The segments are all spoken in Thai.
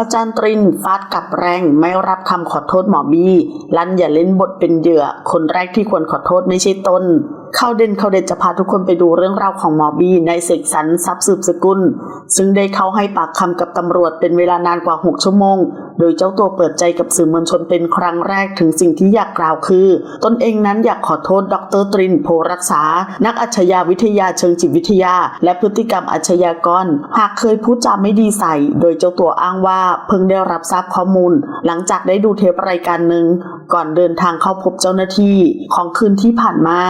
อาจารย์ตรินฟาดกลับแรงไม่รับคำขอโทษหมอบี ลันอย่าเล่นบทเป็นเหยื่อ คนแรกที่ควรขอโทษไม่ใช่ตนข้าเด่นเข้าเด่นจะพาทุกคนไปดูเรื่องราวของหมอบีในเสกสรรทรัพย์สืบสกุล ซึ่งได้เข้าให้ปากคำกับตำรวจเป็นเวลานานกว่า 6 ชั่วโมง โดยเจ้าตัวเปิดใจกับสื่อมวลชนเป็นครั้งแรกถึงสิ่งที่อยากกล่าวคือ ตนเองนั้นอยากขอโทษ ดรตรินโพรักษา นักอัจฉริยวิทยาเชิงจิตวิทยา และพฤติกรรมอาชญากร หากเคยพูดจาไม่ดีใส่ โดยเจ้าตัวอ้างว่าเพิ่งได้รับทราบข้อมูล หลังจากได้ดูเทปรายการหนึ่งก่อนเดินทางเข้าพบเจ้าหน้าที่ของคืนที่ผ่านมา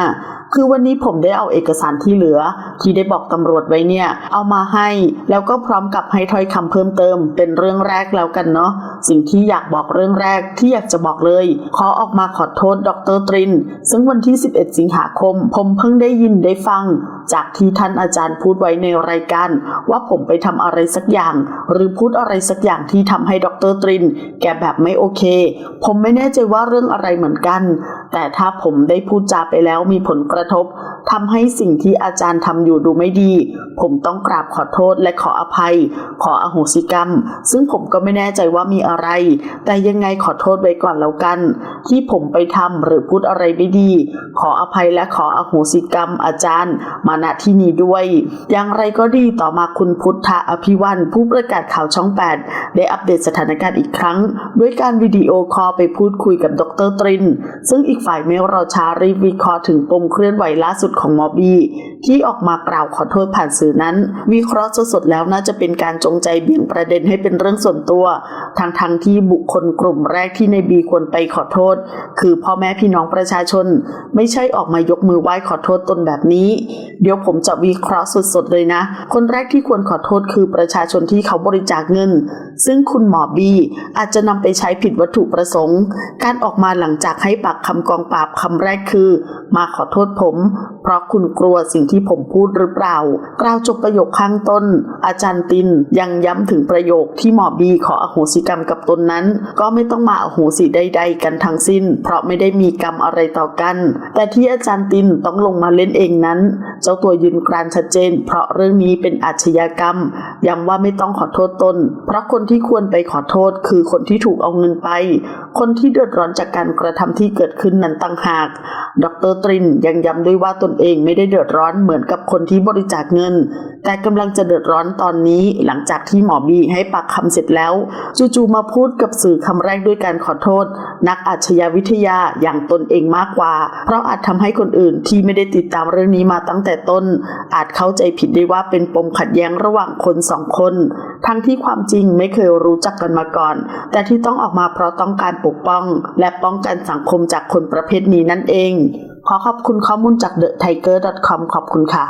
คือวันนี้ผมได้เอาเอกสารที่เหลือ ที่ได้บอกตำรวจไว้เนี่ย เอามาให้ แล้วก็พร้อมกับให้ถ้อยคำเพิ่มเติม เป็นเรื่องแรกแล้วกันเนาะ สิ่งที่อยากบอกเรื่องแรกที่อยากจะบอกเลย ขอออกมาขอโทษดรตริน ซึ่งวันที่ 11 สิงหาคม ผมเพิ่งได้ยินได้ฟัง จากที่ท่านอาจารย์พูดไว้ในรายการ ว่าผมไปทำอะไรสักอย่าง หรือพูดอะไรสักอย่างที่ทำให้ดรตริน แกแบบไม่โอเค ผมไม่แน่ใจว่าเรื่องอะไรเหมือนกัน แต่ถ้าผมได้พูดจาไปแล้วมีผลกระทบ ทำให้สิ่งที่อาจารย์ทำอยู่ดูไม่ดี ผมต้องกราบขอโทษและขออภัย ขออโหสิกรรม ซึ่งผมก็ไม่แน่ใจว่ามีอะไร แต่ยังไงขอโทษไว้ก่อนแล้วกัน ที่ผมไปทำหรือพูดอะไรไม่ดี ขออภัยและขออโหสิกรรม อาจารย์ มาณที่นี้ด้วย อย่างไรก็ดีต่อมาคุณพุทธอภิวันผู้ประกาศข่าวช่อง 8 ได้อัปเดตสถานการณ์อีกครั้ง ด้วยการวิดีโอคอลไปพูดคุยกับดรตริน ซึ่งอีกฝ่ายไม่รอช้ารีบวิเคราะห์ถึงปมเคลื่อนไหวล่าสุดของมอบีที่ออกมากล่าวขอโทษผ่านสื่อนั้น วิเคราะห์สดๆแล้วน่าจะเป็นการจงใจเบี่ยงประเด็นให้เป็นเรื่องส่วนตัวทางทางที่บุคคลกลุ่มแรกที่ในบีควรไปขอโทษ คือพ่อแม่พี่น้องประชาชน ไม่ใช่ออกมายกมือไหว้ขอโทษตนแบบนี้ เดี๋ยวผมจะวิเคราะห์สดๆเลยนะ คนแรกที่ควรขอโทษคือประชาชนที่เขาบริจาคเงิน ซึ่งคุณหมอบีอาจจะนำไปใช้ผิดวัตถุประสงค์ การออกมาหลังจากให้ปากคำกองปราบคำแรกคือ มาขอโทษผมเพราะคุณกลัวสิ่งที่ผมพูดหรือเปล่า กล่าวจบประโยคข้างต้น อาจารย์ตินยังย้ำถึงประโยคที่หมอบีขออโหสิกรรมกับตนนั้น ก็ไม่ต้องมาอโหสิใดๆกันทั้งสิ้น เพราะไม่ได้มีกรรมอะไรต่อกัน แต่ที่อาจารย์ตินต้องลงมาเล่นเองนั้นเจ้าตัวยืนกรานชัดเจน เพราะเรื่องนี้เป็นอาชญากรรม ย้ำว่าไม่ต้องขอโทษตน เพราะคนที่ควรไปขอโทษคือคนที่ถูกเอาเงินไป คนที่เดือดร้อนจากการกระทำที่เกิดขึ้นนั้นต่างหาก ดรตรินยังย้ำด้วยว่าตนเองไม่ได้เดือดร้อนเหมือนกับคนที่บริจาคเงิน แต่กำลังจะเดือดร้อนตอนนี้หลังจากที่หมอบีให้ปากคำเสร็จแล้ว จู่ๆมาพูดกับสื่อคำแรกด้วยการขอโทษ นักอาชญาวิทยาอย่างตนเองมากกว่า เพราะอาจทำให้คนอื่นที่ไม่ได้ติดตามเรื่องนี้มาตั้งแต่ต้น อาจเข้าใจผิดได้ว่าเป็นปมขัดแย้งระหว่างคนสองคน ทั้งที่ความจริงไม่เคยรู้จักกันมาก่อน แต่ที่ต้องออกมาเพราะต้องการปกป้อง และป้องกันสังคมจากคนประเภทนี้นั่นเอง ขอขอบคุณข้อมูลจาก thetiger.com ขอบคุณค่ะ